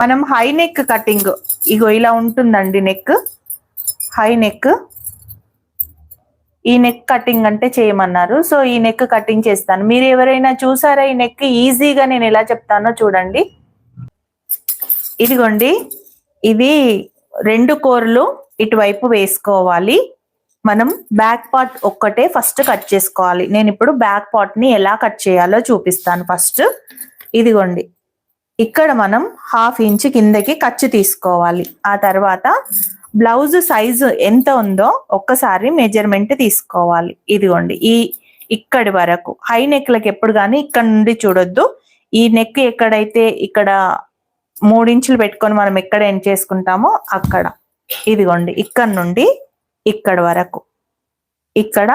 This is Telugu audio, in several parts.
మనం హై నెక్ కటింగ్ ఇగో ఇలా ఉంటుందండి నెక్ హై నెక్ ఈ నెక్ కటింగ్ అంటే చేయమన్నారు. సో ఈ నెక్ కటింగ్ చేస్తాను. మీరు ఎవరైనా చూసారా ఈ నెక్ ఈజీగా నేను ఎలా చెప్తానో చూడండి. ఇదిగోండి. ఇది రెండు కోర్లు ఇటువైపు వేసుకోవాలి. మనం బ్యాక్ పార్ట్ ఒక్కటే ఫస్ట్ కట్ చేసుకోవాలి. నేను ఇప్పుడు బ్యాక్ పార్ట్ని ఎలా కట్ చేయాలో చూపిస్తాను ఫస్ట్ ఇదిగోండి. ఇక్కడ మనం హాఫ్ ఇంచ్ కిందకి ఖర్చు తీసుకోవాలి. ఆ తర్వాత బ్లౌజ్ సైజు ఎంత ఉందో ఒక్కసారి మెజర్మెంట్ తీసుకోవాలి. ఇదిగోండి ఈ ఇక్కడి వరకు. హై నెక్లకి ఎప్పుడు కానీ ఇక్కడ నుండి చూడొద్దు. ఈ నెక్ ఎక్కడైతే ఇక్కడ మూడించులు పెట్టుకొని మనం ఎక్కడ ఎండ్ చేసుకుంటామో అక్కడ. ఇదిగోండి ఇక్కడ నుండి ఇక్కడ వరకు. ఇక్కడ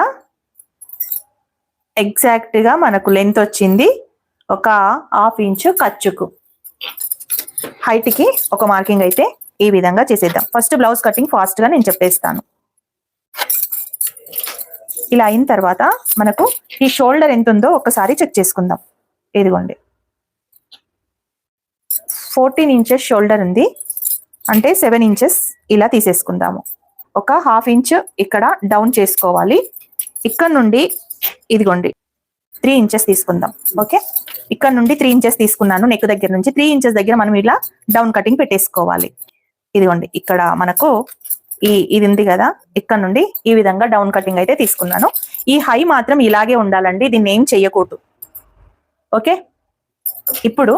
ఎగ్జాక్ట్గా మనకు లెంత్ వచ్చింది ఒక హాఫ్ ఇంచు ఖర్చుకు హైట్కి ఒక మార్కింగ్ అయితే ఈ విధంగా చేసేద్దాం. ఫస్ట్ బ్లౌజ్ కటింగ్ ఫాస్ట్గా నేను చెప్పేస్తాను. ఇలా అయిన తర్వాత మనకు ఈ షోల్డర్ ఎంత ఉందో ఒకసారి చెక్ చేసుకుందాం. ఇదిగోండి. ఫోర్టీన్ ఇంచెస్ షోల్డర్ ఉంది. అంటే సెవెన్ ఇంచెస్ ఇలా తీసేసుకుందాము. ఒక హాఫ్ ఇంచ్ ఇక్కడ డౌన్ చేసుకోవాలి. ఇక్కడ నుండి ఇదిగోండి. త్రీ ఇంచెస్ తీసుకుందాం. ఓకే? ఇక్కడ నుండి త్రీ ఇంచెస్ తీసుకున్నాను నెక్ దగ్గర నుంచి. త్రీ ఇంచెస్ దగ్గర మనం ఇలా డౌన్ కటింగ్ పెట్టేసుకోవాలి. ఇదిగోండి ఇక్కడ మనకు ఈ ఇది ఉంది కదా? ఇక్కడ నుండి ఈ విధంగా డౌన్ కటింగ్ అయితే తీసుకున్నాను. ఈ హై మాత్రం ఇలాగే ఉండాలండి దీన్ని ఏం చెయ్యకూడదు ఓకే? ఇప్పుడు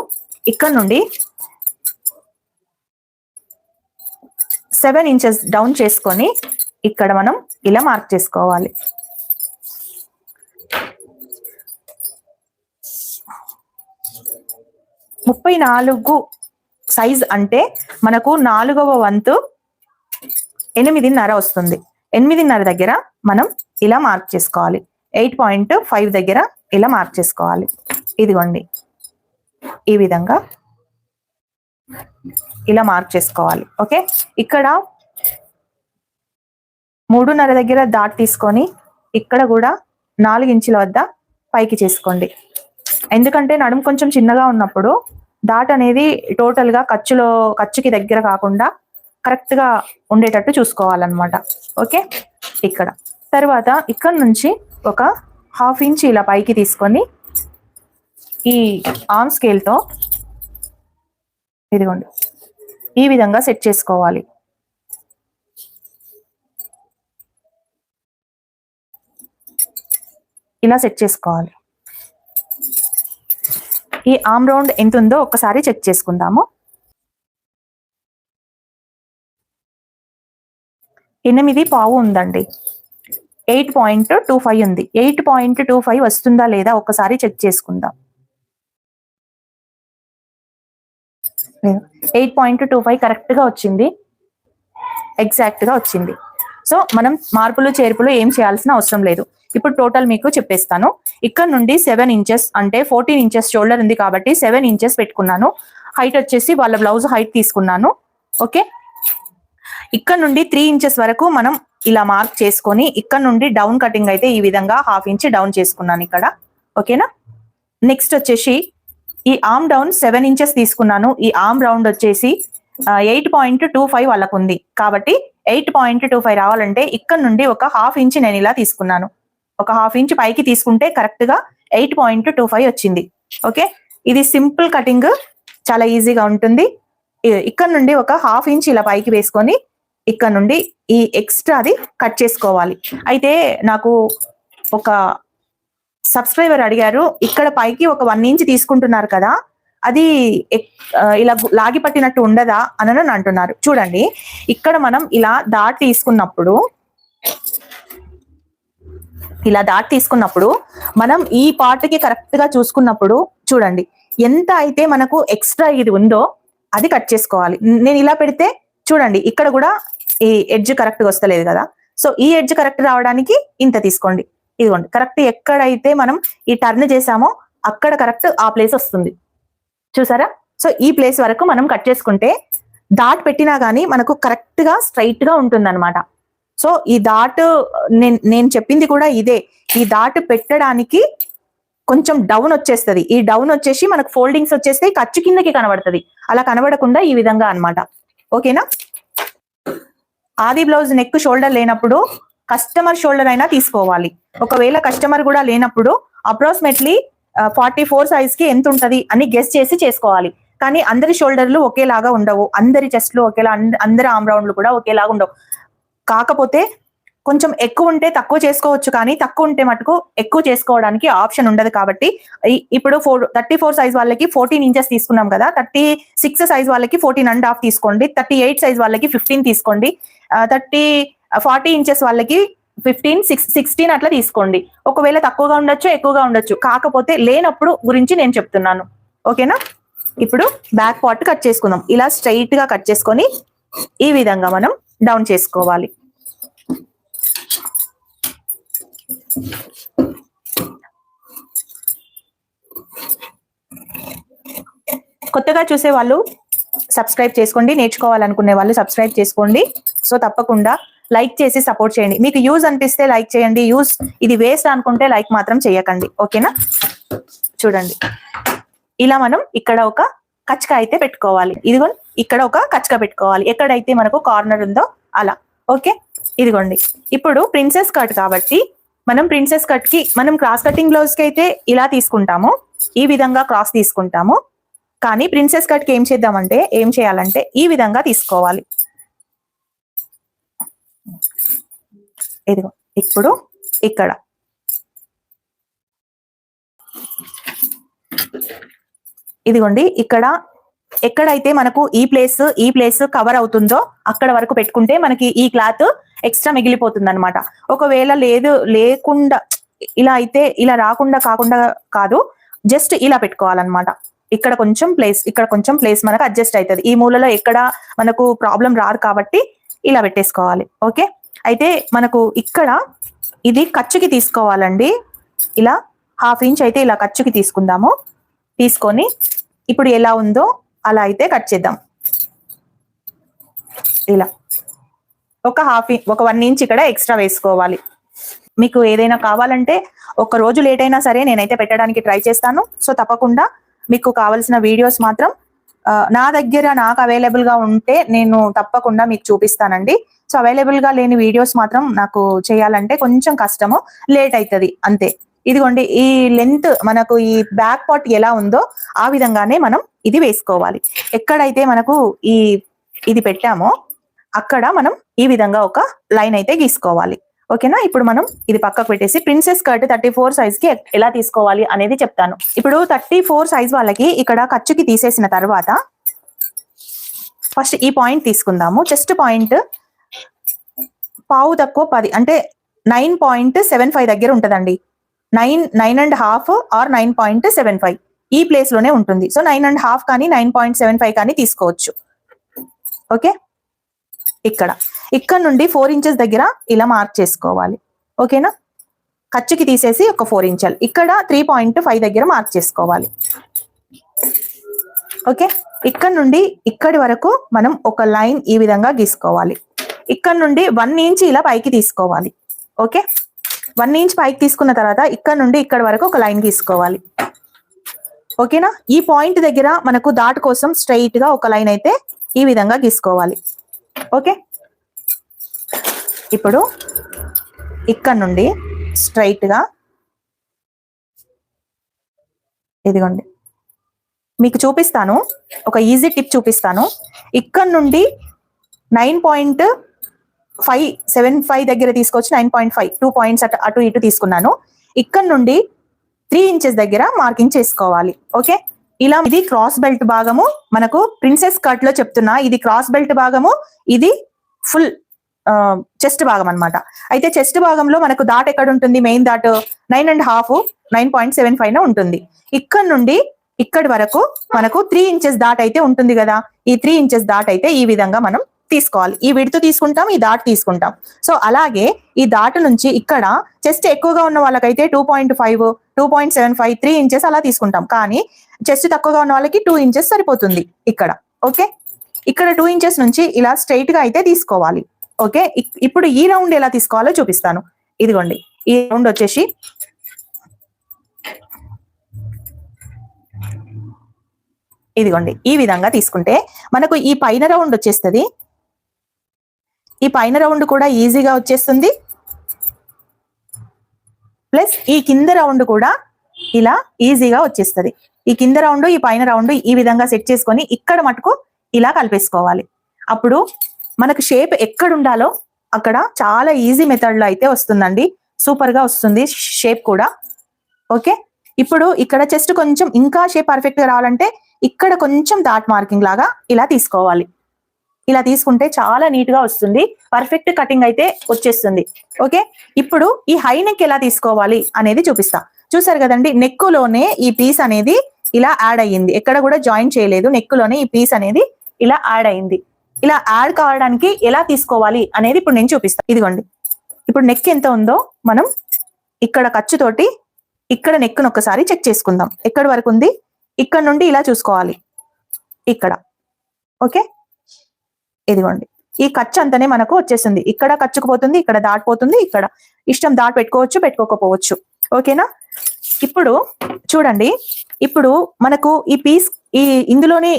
ఇక్కడ నుండి సెవెన్ ఇంచెస్ డౌన్ చేసుకొని ఇక్కడ మనం ఇలా మార్క్ చేసుకోవాలి. ముప్పై నాలుగు సైజ్ అంటే మనకు నాలుగవ వంతు ఎనిమిదిన్నర వస్తుంది. ఎనిమిదిన్నర దగ్గర మనం ఇలా మార్క్ చేసుకోవాలి. ఎయిట్ పాయింట్ ఫైవ్ దగ్గర ఇలా మార్క్ చేసుకోవాలి. ఇదిగోండి. ఈ విధంగా ఇలా మార్క్ చేసుకోవాలి. ఓకే ఇక్కడ మూడున్నర దగ్గర డాట్ తీసుకొని ఇక్కడ కూడా నాలుగు ఇంచుల వద్ద పైకి చేసుకోండి. ఎందుకంటే నడుము కొంచెం చిన్నగా ఉన్నప్పుడు డాట్ అనేది టోటల్గా ఖర్చులో ఖర్చుకి దగ్గర కాకుండా కరెక్ట్గా ఉండేటట్టు చూసుకోవాలన్నమాట. ఓకే? ఇక్కడ. తర్వాత ఇక్కడ నుంచి ఒక హాఫ్ ఇంచ్ ఇలా పైకి తీసుకొని ఈ ఆర్మ్ స్కేల్తో ఇదిగోండి. ఈ విధంగా సెట్ చేసుకోవాలి. ఇలా సెట్ చేసుకోవాలి. ఈ ఆమ్ రౌండ్ ఎంత ఉందో ఒకసారి చెక్ చేసుకుందాము. ఎనిమిది పావు ఉందండి. ఎయిట్ పాయింట్ టూ ఫైవ్ ఉంది. ఎయిట్ పాయింట్ టూ ఫైవ్ వస్తుందా లేదా ఒకసారి చెక్ చేసుకుందాం. ఎయిట్ పాయింట్ టూ ఫైవ్ కరెక్ట్గా వచ్చింది. ఎగ్జాక్ట్గా వచ్చింది. సో మనం మార్పులు చేర్పులు ఏం చేయాల్సిన అవసరం లేదు. ఇప్పుడు టోటల్ మీకు చెప్పేస్తాను. ఇక్కడ నుండి సెవెన్ ఇంచెస్ అంటే ఫోర్టీన్ ఇంచెస్ షోల్డర్ ఉంది కాబట్టి సెవెన్ ఇంచెస్ పెట్టుకున్నాను. హైట్ వచ్చేసి వాళ్ళ బ్లౌజ్ హైట్ తీసుకున్నాను. ఓకే ఇక్కడ నుండి త్రీ ఇంచెస్ వరకు మనం ఇలా మార్క్ చేసుకొని ఇక్కడ నుండి డౌన్ కటింగ్ అయితే ఈ విధంగా హాఫ్ ఇంచ్ డౌన్ చేసుకున్నాను ఇక్కడ. ఓకేనా నెక్స్ట్ వచ్చేసి ఈ ఆర్మ్ డౌన్ సెవెన్ ఇంచెస్ తీసుకున్నాను. ఈ ఆర్మ్ రౌండ్ వచ్చేసి ఎయిట్ పాయింట్ టూ ఫైవ్ వాళ్ళకు ఉంది కాబట్టి ఎయిట్ పాయింట్ టూ ఫైవ్ రావాలంటే ఇక్కడ నుండి ఒక హాఫ్ ఇంచ్ నేను ఇలా తీసుకున్నాను. ఒక హాఫ్ ఇంచ్ పైకి తీసుకుంటే కరెక్ట్గా ఎయిట్ పాయింట్ టూ ఫైవ్ వచ్చింది. ఓకే? ఇది సింపుల్ కటింగ్ చాలా ఈజీగా ఉంటుంది. ఇక్కడ నుండి ఒక హాఫ్ ఇంచ్ ఇలా పైకి వేసుకొని ఇక్కడ నుండి ఈ ఎక్స్ట్రాది కట్ చేసుకోవాలి. అయితే నాకు ఒక సబ్స్క్రైబర్ అడిగారు ఇక్కడ పైకి ఒక వన్ ఇంచ్ తీసుకుంటున్నారు కదా అది ఎక్- ఇలా లాగి పట్టినట్టు ఉండదా అని అని అంటున్నారు. చూడండి ఇక్కడ మనం ఇలా దాటి తీసుకున్నప్పుడు ఇలా దాటి తీసుకున్నప్పుడు మనం ఈ పార్ట్కి కరెక్ట్గా చూసుకున్నప్పుడు చూడండి ఎంత అయితే మనకు ఎక్స్ట్రా ఇది ఉందో అది కట్ చేసుకోవాలి. నేను ఇలా పెడితే చూడండి ఇక్కడ కూడా ఈ ఎడ్జ్ కరెక్ట్గా వస్తలేదు కదా. సో ఈ ఎడ్జ్ కరెక్ట్ రావడానికి ఇంత తీసుకోండి. ఇదిగోండి కరెక్ట్ ఎక్కడైతే మనం ఈ టర్న్ చేసామో అక్కడ కరెక్ట్ ఆ ప్లేస్ వస్తుంది. చూసారా? సో ఈ ప్లేస్ వరకు మనం కట్ చేసుకుంటే డాట్ పెట్టినా గానీ మనకు కరెక్ట్గా స్ట్రైట్గా ఉంటుంది సో ఈ డాట్ నేను నేను చెప్పింది కూడా ఇదే. ఈ డాట్ పెట్టడానికి కొంచెం డౌన్ వచ్చేస్తుంది. ఈ డౌన్ వచ్చేసి మనకు ఫోల్డింగ్స్ వచ్చేస్తే ఖర్చు కిందకి కనబడుతుంది. అలా కనబడకుండా ఈ విధంగా అన్నమాట. ఓకేనా ఆది బ్లౌజ్ నెక్ షోల్డర్ లేనప్పుడు కస్టమర్ షోల్డర్ అయినా తీసుకోవాలి. ఒకవేళ కస్టమర్ కూడా లేనప్పుడు అప్రాక్సిమేట్లీ ఫార్టీ ఫోర్ సైజ్కి ఎంత ఉంటది అని గెస్ చేసి చేసుకోవాలి. కానీ అందరి షోల్డర్లు ఒకేలాగా ఉండవు. అందరి చెస్ట్లు ఒకేలా అంద- అందరి ఆమ్ రౌండ్లు కూడా ఒకేలాగా ఉండవు. కాకపోతే కొంచెం ఎక్కువ ఉంటే తక్కువ చేసుకోవచ్చు కానీ తక్కువ ఉంటే మటుకు ఎక్కువ చేసుకోవడానికి ఆప్షన్ ఉండదు కాబట్టి ఇప్పుడు ఫోర్ థర్టీ ఫోర్ సైజ్ వాళ్ళకి ఫోర్టీన్ ఇంచెస్ తీసుకున్నాం కదా థర్టీ సిక్స్ సైజ్ వాళ్ళకి ఫోర్టీన్ అండ్ హాఫ్ తీసుకోండి థర్టీ ఎయిట్ సైజ్ వాళ్ళకి ఫిఫ్టీన్ తీసుకోండి థర్టీ ఫార్టీ ఇంచెస్ వాళ్ళకి ఫిఫ్టీన్ సిక్స్ సిక్స్టీన్ అట్లా తీసుకోండి. ఒకవేళ తక్కువగా ఉండొచ్చు ఎక్కువగా ఉండొచ్చు. కాకపోతే లేనప్పుడు గురించి నేను చెప్తున్నాను. ఓకేనా? ఇప్పుడు బ్యాక్ పార్ట్ కట్ చేసుకుందాం. ఇలా స్ట్రైట్గా కట్ చేసుకొని ఈ విధంగా మనం డౌన్ చేసుకోవాలి. కొత్తగా చూసే వాళ్ళు సబ్స్క్రైబ్ చేసుకోండి. నేర్చుకోవాలనుకునే వాళ్ళు సబ్స్క్రైబ్ చేసుకోండి. సో తప్పకుండా లైక్ చేసి సపోర్ట్ చేయండి. మీకు యూజ్ అనిపిస్తే లైక్ చేయండి. యూజ్ ఇది వేస్ట్ అనుకుంటే లైక్ మాత్రం చేయకండి. ఓకేనా? చూడండి. ఇలా మనం ఇక్కడ ఒక కచ్చక అయితే పెట్టుకోవాలి. ఇదిగోండి. ఇక్కడ ఒక కచ్చక పెట్టుకోవాలి. ఎక్కడైతే మనకు కార్నర్ ఉందో అలా. ఓకే? ఇదిగోండి. ఇప్పుడు ప్రిన్సెస్ కట్ కాబట్టి మనం ప్రిన్సెస్ కట్కి మనం క్రాస్ కటింగ్ బ్లౌజ్కి అయితే ఇలా తీసుకుంటాము. ఈ విధంగా క్రాస్ తీసుకుంటాము. కానీ ప్రిన్సెస్ కట్కి ఏం చేద్దామంటే ఏం చేయాలంటే ఈ విధంగా తీసుకోవాలి. ఇదిగో ఇప్పుడు ఇక్కడ. ఇదిగోండి ఇక్కడ ఎక్కడైతే మనకు ఈ ప్లేస్ ఈ ప్లేస్ కవర్ అవుతుందో అక్కడ వరకు పెట్టుకుంటే మనకి ఈ క్లాత్ ఎక్స్ట్రా మిగిలిపోతుంది అనమాట ఒకవేళ లేదు లేకుండా ఇలా అయితే ఇలా రాకుండా కాకుండా కాదు జస్ట్ ఇలా పెట్టుకోవాలన్నమాట. ఇక్కడ కొంచెం ప్లేస్ ఇక్కడ కొంచెం ప్లేస్ మనకు అడ్జస్ట్ అవుతుంది. ఈ మూలలో ఎక్కడ మనకు ప్రాబ్లం రాదు కాబట్టి ఇలా పెట్టేసుకోవాలి. ఓకే? అయితే మనకు ఇక్కడ ఇది ఖర్చుకి తీసుకోవాలండి. ఇలా హాఫ్ ఇంచ్ అయితే ఇలా ఖర్చుకి తీసుకుందాము. తీసుకొని ఇప్పుడు ఎలా ఉందో అలా అయితే కట్ చేద్దాం. ఇలా ఒక హాఫ్ ఒక వన్ ఇంచ్ ఇక్కడ ఎక్స్ట్రా వేసుకోవాలి. మీకు ఏదైనా కావాలంటే ఒక రోజు లేట్ అయినా సరే నేనైతే పెట్టడానికి ట్రై చేస్తాను. సో తప్పకుండా మీకు కావాల్సిన వీడియోస్ మాత్రం నా దగ్గర నాకు అవైలబుల్గా ఉంటే నేను తప్పకుండా మీకు చూపిస్తానండి. సో అవైలబుల్గా లేని వీడియోస్ మాత్రం నాకు చేయాలంటే కొంచెం కష్టము లేట్ అవుతుంది అంతే. ఇదిగోండి ఈ లెంత్ మనకు ఈ బ్యాక్ పార్ట్ ఎలా ఉందో ఆ విధంగానే మనం ఇది వేసుకోవాలి. ఎక్కడైతే మనకు ఈ ఇది పెట్టామో అక్కడ మనం ఈ విధంగా ఒక లైన్ అయితే గీసుకోవాలి. ఓకేనా? ఇప్పుడు మనం ఇది పక్కకు పెట్టేసి ప్రిన్సెస్ కట్ థర్టీ ఫోర్ సైజ్కి ఎలా తీసుకోవాలి అనేది చెప్తాను. ఇప్పుడు థర్టీ ఫోర్ సైజ్ వాళ్ళకి ఇక్కడ ఖర్చుకి తీసేసిన తర్వాత ఫస్ట్ ఈ పాయింట్ తీసుకుందాము. చెస్ట్ పాయింట్ పావు తక్కువ పది అంటే నైన్ పాయింట్ సెవెన్ ఫైవ్ దగ్గర ఉంటుందండి. Nine nine and half or nine point seven five ఈ ప్లేస్లోనే ఉంటుంది. సో నైన్ అండ్ హాఫ్ కానీ నైన్ పాయింట్ సెవెన్ ఫైవ్ కానీ తీసుకోవచ్చు. ఓకే ఇక్కడ. ఇక్కడ నుండి ఫోర్ ఇంచెస్ దగ్గర ఇలా మార్క్ చేసుకోవాలి. ఓకేనా ఖర్చుకి తీసేసి ఒక ఫోర్ ఇంచెల్ ఇక్కడ త్రీ పాయింట్ ఫైవ్ దగ్గర మార్క్ చేసుకోవాలి. ఓకే ఇక్కడ నుండి ఇక్కడి వరకు మనం ఒక లైన్ ఈ విధంగా గీసుకోవాలి. ఇక్కడ నుండి వన్ ఇంచ్ ఇలా పైకి తీసుకోవాలి. ఓకే వన్ ఇంచ్ పైకి తీసుకున్న తర్వాత ఇక్కడ నుండి ఇక్కడ వరకు ఒక లైన్ గీసుకోవాలి. ఓకేనా ఈ పాయింట్ దగ్గర మనకు దాట్ కోసం స్ట్రైట్గా ఒక లైన్ అయితే ఈ విధంగా గీసుకోవాలి. ఓకే? ఇప్పుడు ఇక్కడ నుండి స్ట్రైట్గా ఇదిగోండి. మీకు చూపిస్తాను. ఒక ఈజీ టిప్ చూపిస్తాను. ఇక్కడ నుండి nine point five seven five దగ్గర తీసుకొచ్చి nine point five two points అటు అటు ఇటు తీసుకున్నాను. ఇక్కడ నుండి త్రీ ఇంచెస్ దగ్గర మార్కింగ్ చేసుకోవాలి. ఓకే? ఇలా ఇది క్రాస్ బెల్ట్ భాగము. మనకు ప్రిన్సెస్ కట్లో చెప్తున్నా. ఇది క్రాస్ బెల్ట్ భాగము. ఇది ఫుల్ చెస్ట్ భాగం అన్నమాట. అయితే చెస్ట్ భాగంలో మనకు దాట్ ఎక్కడ ఉంటుంది? Main that nine and half nine point seven five ఉంటుంది. ఇక్కడ నుండి ఇక్కడి వరకు మనకు త్రీ ఇంచెస్ దాట్ అయితే ఉంటుంది కదా. ఈ త్రీ ఇంచెస్ దాట్ అయితే ఈ విధంగా మనం తీసుకోవాలి. ఈ విడుతు తీసుకుంటాం ఈ దాట్ తీసుకుంటాం. సో అలాగే ఈ దాటు నుంచి ఇక్కడ చెస్ట్ ఎక్కువగా ఉన్న వాళ్ళకైతే two point five two point seven five three inches అలా తీసుకుంటాం. కానీ చెస్ట్ తక్కువగా ఉన్న వాళ్ళకి టూ ఇంచెస్ సరిపోతుంది ఇక్కడ ఓకే ఇక్కడ టూ ఇంచెస్ నుంచి ఇలా స్ట్రైట్గా అయితే తీసుకోవాలి ఓకే ఇప్పుడు ఈ రౌండ్ ఎలా తీసుకోవాలో చూపిస్తాను. ఇదిగోండి ఈ రౌండ్ వచ్చేసి ఇదిగోండి ఈ విధంగా తీసుకుంటే మనకు ఈ పైన రౌండ్ వచ్చేస్తుంది. ఈ పైన రౌండ్ కూడా ఈజీగా వచ్చేస్తుంది. ప్లస్ ఈ కింద రౌండ్ కూడా ఇలా ఈజీగా వచ్చేస్తుంది. ఈ కింద రౌండ్ ఈ పైన రౌండ్ ఈ విధంగా సెట్ చేసుకొని ఇక్కడ మటుకు ఇలా కలిపేసుకోవాలి. అప్పుడు మనకు షేప్ ఎక్కడ ఉండాలో అక్కడ చాలా ఈజీ మెథడ్లో అయితే వస్తుందండి. సూపర్గా వస్తుంది షేప్ కూడా. ఓకే? ఇప్పుడు ఇక్కడ చెస్ట్ కొంచెం ఇంకా షేప్ పర్ఫెక్ట్గా రావాలంటే ఇక్కడ కొంచెం డాట్ మార్కింగ్ లాగా ఇలా తీసుకోవాలి. ఇలా తీసుకుంటే చాలా నీట్గా వస్తుంది. పర్ఫెక్ట్ కటింగ్ అయితే వచ్చేస్తుంది. ఓకే? ఇప్పుడు ఈ హై నెక్ ఎలా తీసుకోవాలి అనేది చూపిస్తా. చూసారు కదండి నెక్కులోనే ఈ పీస్ అనేది ఇలా యాడ్ అయ్యింది. ఎక్కడ కూడా జాయిన్ చేయలేదు. నెక్లోనే ఈ పీస్ అనేది ఇలా యాడ్ అయింది ఇలా యాడ్ కావడానికి ఎలా తీసుకోవాలి అనేది ఇప్పుడు నేను చూపిస్తా. ఇదిగోండి. ఇప్పుడు నెక్ ఎంత ఉందో మనం ఇక్కడ ఖర్చుతోటి ఇక్కడ నెక్ను ఒకసారి చెక్ చేసుకుందాం. ఎక్కడి వరకు ఉంది? ఇక్కడ నుండి ఇలా చూసుకోవాలి. ఇక్కడ. ఓకే? ఇదిగోండి. ఈ ఖర్చు అంతనే మనకు వచ్చేస్తుంది ఇక్కడ ఖర్చుకుపోతుంది ఇక్కడ దాటిపోతుంది ఇక్కడ. ఇష్టం దాటి పెట్టుకోవచ్చు పెట్టుకోకపోవచ్చు. ఓకేనా? ఇప్పుడు చూడండి. ఇప్పుడు మనకు ఈ పీస్ ఈ ఇందులోనే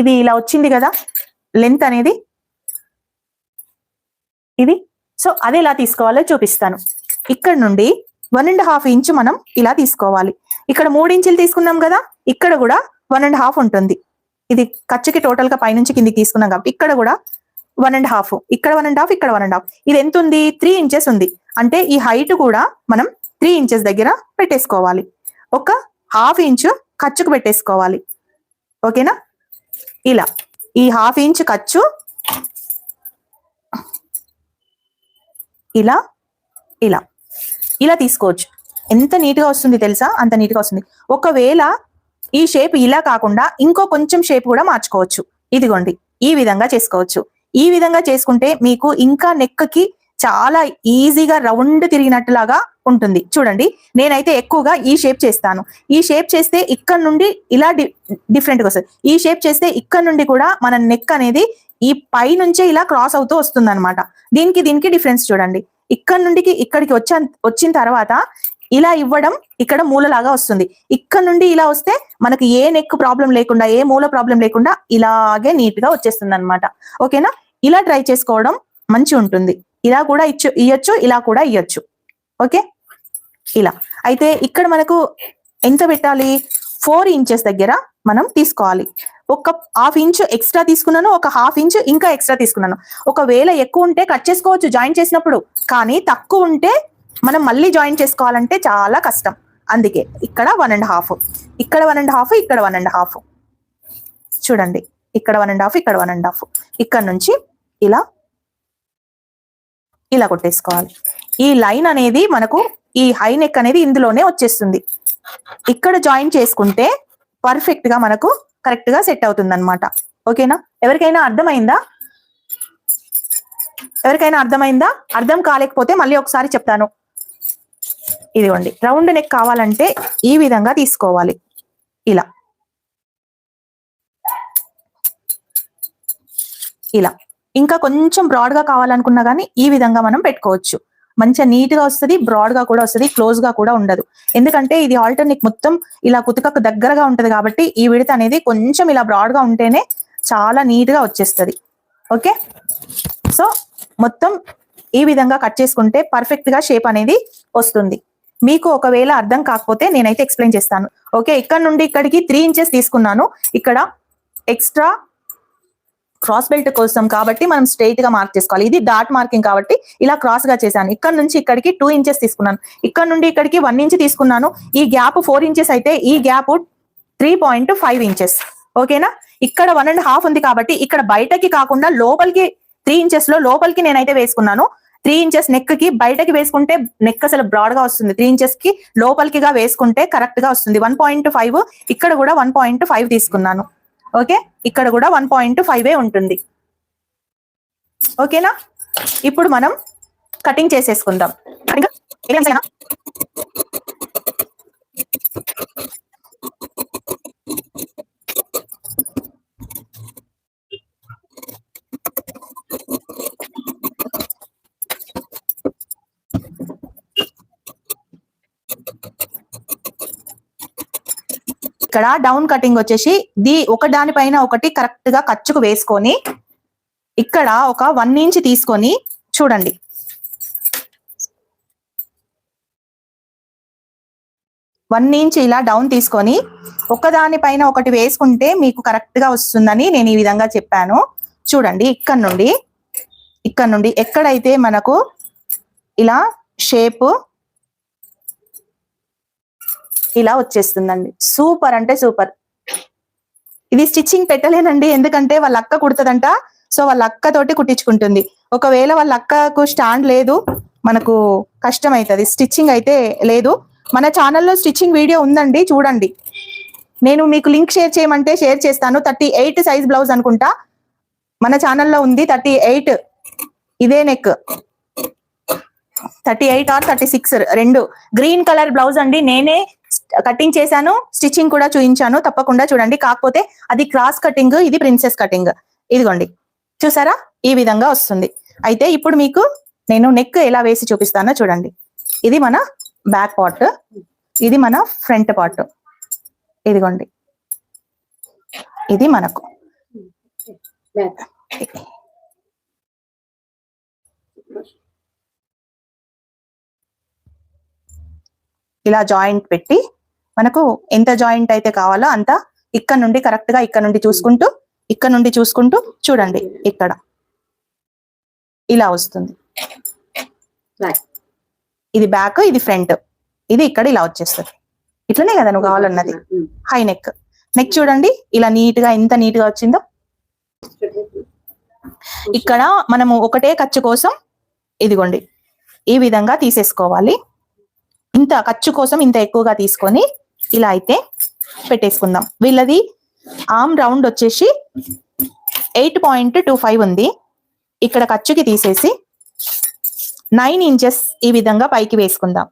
ఇది ఇలా వచ్చింది కదా లెంత్ అనేది. ఇది. సో అది ఎలా తీసుకోవాలో చూపిస్తాను. ఇక్కడ నుండి వన్ అండ్ హాఫ్ ఇంచ్ మనం ఇలా తీసుకోవాలి. ఇక్కడ మూడు ఇంచులు తీసుకున్నాం కదా ఇక్కడ కూడా వన్ అండ్ హాఫ్ ఉంటుంది. ఇది ఖర్చుకి టోటల్గా పైనుంచి కిందికి తీసుకున్నాం కాబట్టి ఇక్కడ కూడా వన్ అండ్ హాఫ్ ఇక్కడ వన్ అండ్ హాఫ్ ఇక్కడ వన్ అండ్ హాఫ్ ఇది ఎంత ఉంది? త్రీ ఇంచెస్ ఉంది. అంటే ఈ హైట్ కూడా మనం త్రీ ఇంచెస్ దగ్గర పెట్టేసుకోవాలి. ఒక హాఫ్ ఇంచు ఖర్చుకు పెట్టేసుకోవాలి. ఓకేనా? ఇలా. ఈ హాఫ్ ఇంచ్ ఖర్చు ఇలా ఇలా. ఇలా తీసుకోవచ్చు. ఎంత నీట్గా వస్తుంది తెలుసా? అంత నీట్గా వస్తుంది. ఒకవేళ ఈ షేప్ ఇలా కాకుండా ఇంకో కొంచెం షేప్ కూడా మార్చుకోవచ్చు. ఇదిగోండి. ఈ విధంగా చేసుకోవచ్చు. ఈ విధంగా చేసుకుంటే మీకు ఇంకా నెక్కకి చాలా ఈజీగా రౌండ్ తిరిగినట్టులాగా ఉంటుంది. చూడండి నేనైతే ఎక్కువగా ఈ షేప్ చేస్తాను. ఈ షేప్ చేస్తే ఇక్కడ నుండి ఇలా డిఫరెంట్గా వస్తుంది. ఈ షేప్ చేస్తే ఇక్కడ నుండి కూడా మన నెక్ అనేది ఈ పై నుంచే ఇలా క్రాస్ అవుతూ వస్తుంది అనమాట దీనికి దీనికి డిఫరెన్స్ చూడండి. ఇక్కడ నుండి ఇక్కడికి వచ్చా వచ్చిన తర్వాత ఇలా ఇవ్వడం ఇక్కడ మూలలాగా వస్తుంది. ఇక్కడ నుండి ఇలా వస్తే మనకి ఏ నెక్ ప్రాబ్లం లేకుండా ఏ మూల ప్రాబ్లం లేకుండా ఇలాగే నీట్గా వచ్చేస్తుంది అనమాట ఓకేనా? ఇలా ట్రై చేసుకోవడం మంచి ఉంటుంది ఇలా కూడా ఇచ్చు ఇయ్యొచ్చు ఇలా కూడా ఇయ్యొచ్చు. ఓకే? ఇలా. అయితే ఇక్కడ మనకు ఎంత పెట్టాలి? ఫోర్ ఇంచెస్ దగ్గర మనం తీసుకోవాలి. ఒక హాఫ్ ఇంచ్ ఎక్స్ట్రా తీసుకున్నాను ఒక హాఫ్ ఇంచ్ ఇంకా ఎక్స్ట్రా తీసుకున్నాను. ఒకవేళ ఎక్కువ ఉంటే కట్ చేసుకోవచ్చు జాయిన్ చేసినప్పుడు. కానీ తక్కువ ఉంటే మనం మళ్ళీ జాయిన్ చేసుకోవాలంటే చాలా కష్టం. అందుకే ఇక్కడ వన్ అండ్ హాఫ్. ఇక్కడ వన్ అండ్ హాఫ్ ఇక్కడ వన్ అండ్ హాఫ్. చూడండి. ఇక్కడ వన్ అండ్ హాఫ్ ఇక్కడ వన్ అండ్ హాఫ్. ఇక్కడ నుంచి ఇలా ఇలా కొట్టేసుకోవాలి. ఈ లైన్ అనేది మనకు ఈ హై నెక్ అనేది ఇందులోనే వచ్చేస్తుంది. ఇక్కడ జాయిన్ చేసుకుంటే పర్ఫెక్ట్గా మనకు కరెక్ట్గా సెట్ అవుతుంది అనమాట ఓకేనా? ఎవరికైనా అర్థమైందా? ఎవరికైనా అర్థమైందా? అర్థం కాలేకపోతే మళ్ళీ ఒకసారి చెప్తాను. ఇదిగోండి. రౌండ్ నెక్ కావాలంటే ఈ విధంగా తీసుకోవాలి. ఇలా. ఇలా. ఇంకా కొంచెం బ్రాడ్గా కావాలనుకున్నా కానీ ఈ విధంగా మనం పెట్టుకోవచ్చు. మంచిగా నీట్గా వస్తుంది బ్రాడ్గా కూడా వస్తుంది క్లోజ్గా కూడా ఉండదు. ఎందుకంటే ఇది ఆల్టర్నేట్ మొత్తం ఇలా కుతుకకు దగ్గరగా ఉంటది కాబట్టి ఈ విడత అనేది కొంచెం ఇలా బ్రాడ్గా ఉంటేనే చాలా నీట్గా వచ్చేస్తుంది. ఓకే? సో మొత్తం ఈ విధంగా కట్ చేసుకుంటే పర్ఫెక్ట్గా షేప్ అనేది వస్తుంది. మీకు ఒకవేళ అర్థం కాకపోతే నేనైతే ఎక్స్ప్లెయిన్ చేస్తాను. ఓకే? ఇక్కడ నుండి ఇక్కడికి త్రీ ఇంచెస్ తీసుకున్నాను. ఇక్కడ ఎక్స్ట్రా క్రాస్ బెల్ట్ కోసం కాబట్టి మనం స్ట్రైట్గా మార్క్ చేసుకోవాలి. ఇది డాట్ మార్కింగ్ కాబట్టి ఇలా క్రాస్గా చేశాను. ఇక్కడ నుంచి ఇక్కడికి టూ ఇంచెస్ తీసుకున్నాను. ఇక్కడ నుండి ఇక్కడికి వన్ ఇంచ్ తీసుకున్నాను. ఈ గ్యాప్ ఫోర్ ఇంచెస్ అయితే ఈ gap three point five inches ఓకేనా ఇక్కడ వన్ అండ్ హాఫ్ ఉంది కాబట్టి ఇక్కడ బయటకి కాకుండా లోపలికి త్రీ ఇంచెస్లో లోపలికి నేనైతే వేసుకున్నాను. త్రీ ఇంచెస్ నెక్కి బయటకి వేసుకుంటే నెక్ అసలు బ్రాడ్గా వస్తుంది. త్రీ ఇంచెస్కి లోపలికిగా వేసుకుంటే కరెక్ట్గా వస్తుంది. వన్ పాయింట్ ఫైవ్ ఇక్కడ కూడా వన్ పాయింట్ ఫైవ్ తీసుకున్నాను. ఓకే? ఇక్కడ కూడా వన్ పాయింట్ ఫైవ్ ఉంటుంది. ఓకేనా? ఇప్పుడు మనం కటింగ్ చేసేసుకుందాం. ఇక్కడ డౌన్ కటింగ్ వచ్చేసి ది ఒక దానిపైన ఒకటి కరెక్ట్గా ఖర్చుకు వేసుకొని ఇక్కడ ఒక వన్ ఇంచ్ తీసుకొని చూడండి. వన్ ఇంచ్ ఇలా డౌన్ తీసుకొని ఒకదాని పైన ఒకటి వేసుకుంటే మీకు కరెక్ట్గా వస్తుందని నేను ఈ విధంగా చెప్పాను. చూడండి ఇక్కడ నుండి ఇక్కడ నుండి ఎక్కడైతే మనకు ఇలా షేప్ ఇలా వచ్చేస్తుందండి. సూపర్ అంటే సూపర్. ఇది స్టిచ్చింగ్ పెట్టలేనండి. ఎందుకంటే వాళ్ళ అక్క కుడుతుందంట. సో వాళ్ళ అక్క తోటి కుట్టించుకుంటుంది. ఒకవేళ వాళ్ళ అక్కకు స్టాండ్ లేదు మనకు కష్టం అవుతుంది స్టిచ్చింగ్ అయితే లేదు. మన ఛానల్లో స్టిచ్చింగ్ వీడియో ఉందండి. చూడండి. నేను మీకు లింక్ షేర్ చేయమంటే షేర్ చేస్తాను. థర్టీ ఎయిట్ సైజ్ బ్లౌజ్ అనుకుంటా. మన ఛానల్లో ఉంది థర్టీ ఎయిట్. ఇదే neck. Thirty eight or thirty six రెండు. గ్రీన్ కలర్ బ్లౌజ్ అండి. నేనే కటింగ్ చేశాను. స్టిచ్చింగ్ కూడా చూపించాను తప్పకుండా చూడండి. కాకపోతే అది క్రాస్ కటింగ్ ఇది ప్రిన్సెస్ కటింగ్. ఇదిగోండి. చూసారా? ఈ విధంగా వస్తుంది. అయితే ఇప్పుడు మీకు నేను నెక్ ఎలా వేసి చూపిస్తానో చూడండి. ఇది మన బ్యాక్ పార్ట్. ఇది మన ఫ్రంట్ పార్ట్. ఇదిగోండి. ఇది మనకు. ఇలా జాయింట్ పెట్టి మనకు ఎంత జాయింట్ అయితే కావాలో అంత ఇక్కడ నుండి కరెక్ట్గా ఇక్కడ నుండి చూసుకుంటూ ఇక్కడ నుండి చూసుకుంటూ చూడండి ఇక్కడ. ఇలా వస్తుంది. ఇది బ్యాక్ ఇది ఫ్రంట్ ఇది ఇక్కడ ఇలా వచ్చేస్తుంది. ఇట్లనే కదా నువ్వు కావాలన్నది. హై నెక్ నెక్ చూడండి. ఇలా నీట్గా ఎంత నీట్గా వచ్చిందో. ఇక్కడ మనము ఒకటే ఖర్చు కోసం ఇదిగోండి. ఈ విధంగా తీసేసుకోవాలి. ఇంత ఖర్చు కోసం ఇంత ఎక్కువగా తీసుకొని ఇలా అయితే పెట్టేసుకుందాం. వీళ్ళది ఆమ్ రౌండ్ వచ్చేసి ఎయిట్ పాయింట్ టూ ఫైవ్ ఉంది. ఇక్కడ ఖర్చుకి తీసేసి నైన్ ఇంచెస్ ఈ విధంగా పైకి వేసుకుందాం.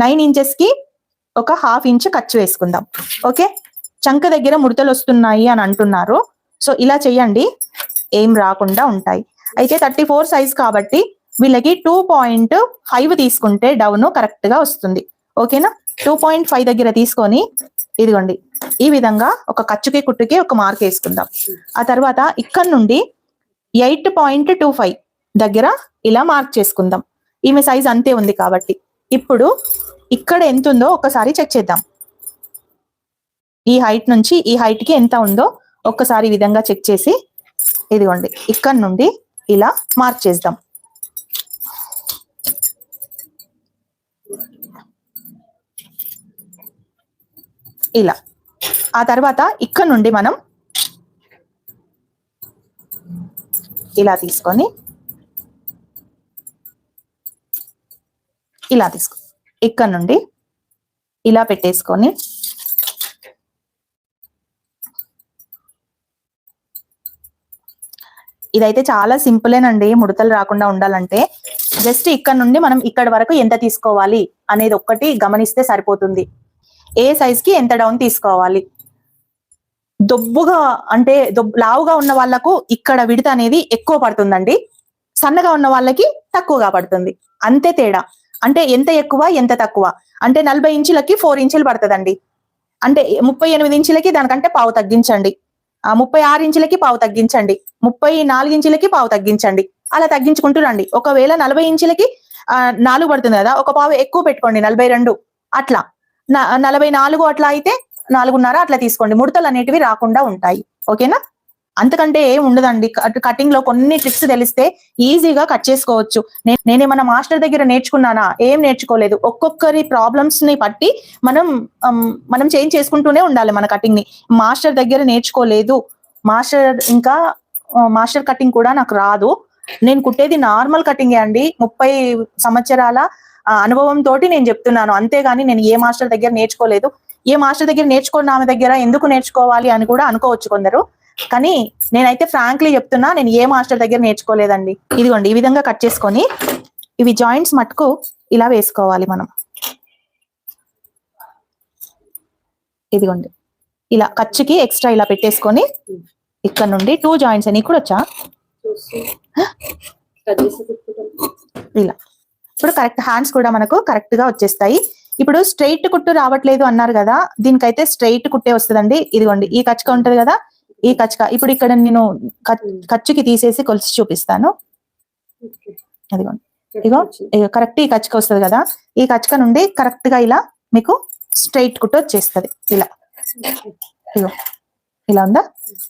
నైన్ ఇంచెస్కి ఒక హాఫ్ ఇంచ్ ఖర్చు వేసుకుందాం. ఓకే? చంక దగ్గర ముడతలు వస్తున్నాయి అని అంటున్నారు. సో ఇలా చేయండి. ఏం రాకుండా ఉంటాయి. అయితే థర్టీ ఫోర్ సైజ్ కాబట్టి వీళ్ళకి టూ పాయింట్ ఫైవ్ తీసుకుంటే డౌన్ కరెక్ట్గా వస్తుంది. ఓకేనా? టూ పాయింట్ ఫైవ్ దగ్గర తీసుకొని ఇదిగోండి ఈ విధంగా ఒక ఖర్చుకి కుట్టుకి ఒక మార్క్ వేసుకుందాం. ఆ తర్వాత ఇక్కడ నుండి ఎయిట్ పాయింట్ టూ ఫైవ్ దగ్గర ఇలా మార్క్ చేసుకుందాం. ఈమె సైజ్ అంతే ఉంది కాబట్టి. ఇప్పుడు ఇక్కడ ఎంత ఉందో ఒకసారి చెక్ చేద్దాం. ఈ హైట్ నుంచి ఈ హైట్కి ఎంత ఉందో ఒక్కసారి విధంగా చెక్ చేసి ఇదిగోండి ఇక్కడ నుండి ఇలా మార్క్ చేద్దాం. ఇలా. ఆ తర్వాత ఇక్కడ నుండి మనం ఇలా తీసుకొని ఇలా తీసుకో ఇక్కడ నుండి ఇలా పెట్టేసుకొని ఇదైతే చాలా సింపులేనండి ముడతలు రాకుండా ఉండాలంటే. జస్ట్ ఇక్కడ నుండి మనం ఇక్కడ వరకు ఎంత తీసుకోవాలి అనేది ఒక్కటి గమనిస్తే సరిపోతుంది. ఏ సైజ్కి ఎంత డౌన్ తీసుకోవాలి? దొబ్బుగా అంటే లావుగా ఉన్న వాళ్ళకు ఇక్కడ విడత అనేది ఎక్కువ పడుతుందండి. సన్నగా ఉన్న వాళ్ళకి తక్కువగా పడుతుంది. అంతే తేడా. అంటే ఎంత ఎక్కువ ఎంత తక్కువ? అంటే నలభై ఇంచులకి ఫోర్ ఇంచులు పడుతుందండి. అంటే ముప్పై ఎనిమిది ఇంచులకి దానికంటే పావు తగ్గించండి. ఆ ముప్పై ఆరు ఇంచులకి పావు తగ్గించండి. ముప్పై నాలుగు ఇంచులకి పావు తగ్గించండి. అలా తగ్గించుకుంటూ రండి. ఒకవేళ నలభై ఇంచులకి ఆ, నాలుగు పడుతుంది కదా ఒక పావు ఎక్కువ పెట్టుకోండి నలభై రెండు. అట్లా. నలభై నాలుగు అట్లా అయితే నాలుగున్నర అట్లా తీసుకోండి. ముడతలు అనేటివి రాకుండా ఉంటాయి. ఓకేనా? అంతకంటే ఏం ఉండదండి. కటింగ్లో కొన్ని ట్రిక్స్ తెలిస్తే ఈజీగా కట్ చేసుకోవచ్చు. నే- నేనేమన్నా మాస్టర్ దగ్గర నేర్చుకున్నానా? ఏం నేర్చుకోలేదు. ఒక్కొక్కరి ప్రాబ్లమ్స్ని బట్టి మనం మనం చేంజ్ చేసుకుంటూనే ఉండాలి మన కటింగ్ని మాస్టర్ దగ్గర నేర్చుకోలేదు. మాస్టర్ ఇంకా మాస్టర్ కటింగ్ కూడా నాకు రాదు. నేను కుట్టేది నార్మల్ కటింగే అండి. ముప్పై సంవత్సరాల అనుభవం తోటి నేను చెప్తున్నాను. అంతేగాని నేను ఏ మాస్టర్ దగ్గర నేర్చుకోలేదు. ఏ మాస్టర్ దగ్గర నేర్చుకున్న ఆమె దగ్గర ఎందుకు నేర్చుకోవాలి అని కూడా అనుకోవచ్చు కొందరు. కానీ నేనైతే ఫ్రాంక్లీ చెప్తున్నా నేను ఏ మాస్టర్ దగ్గర నేర్చుకోలేదండి. ఇదిగోండి ఈ విధంగా కట్ చేసుకొని ఇవి జాయింట్స్ మటుకు ఇలా వేసుకోవాలి మనం. ఇదిగోండి ఇలా ఖర్చుకి ఎక్స్ట్రా ఇలా పెట్టేసుకొని ఇక్కడ నుండి టూ జాయింట్స్ అని కూడా వచ్చా. ఇలా. ఇప్పుడు కరెక్ట్ హ్యాండ్స్ కూడా మనకు కరెక్ట్గా వచ్చేస్తాయి. ఇప్పుడు స్ట్రైట్ కుట్టు రావట్లేదు అన్నారు కదా దీనికైతే స్ట్రైట్ కుట్టే వస్తుందండి. ఇదిగోండి ఈ కచ్చక ఉంటది కదా ఈ కచ్చక. ఇప్పుడు ఇక్కడ నేను కచ్- ఖర్చుకి తీసేసి కొలిసి చూపిస్తాను. అదిగోండి. ఇగో కరెక్ట్ ఈ కచ్చక వస్తుంది కదా ఈ కచ్చక నుండి కరెక్ట్గా ఇలా మీకు స్ట్రైట్ కుట్టు వచ్చేస్తది. ఇలా. ఇగో. ఇలా ఉందా?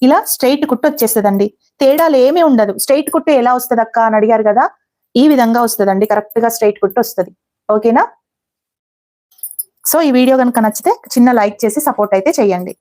ఇలా స్ట్రైట్ కుట్టు వచ్చేస్తదండి. తేడాలు ఏమీ ఉండదు. స్ట్రైట్ కుట్టు ఎలా వస్తుంది అక్క అని అడిగారు కదా ఈ విధంగా వస్తుందండి. కరెక్ట్గా స్ట్రైట్ కుట్టు వస్తుంది. ఓకేనా? సో ఈ వీడియో కనుక నచ్చితే చిన్న లైక్ చేసి సపోర్ట్ అయితే చేయండి.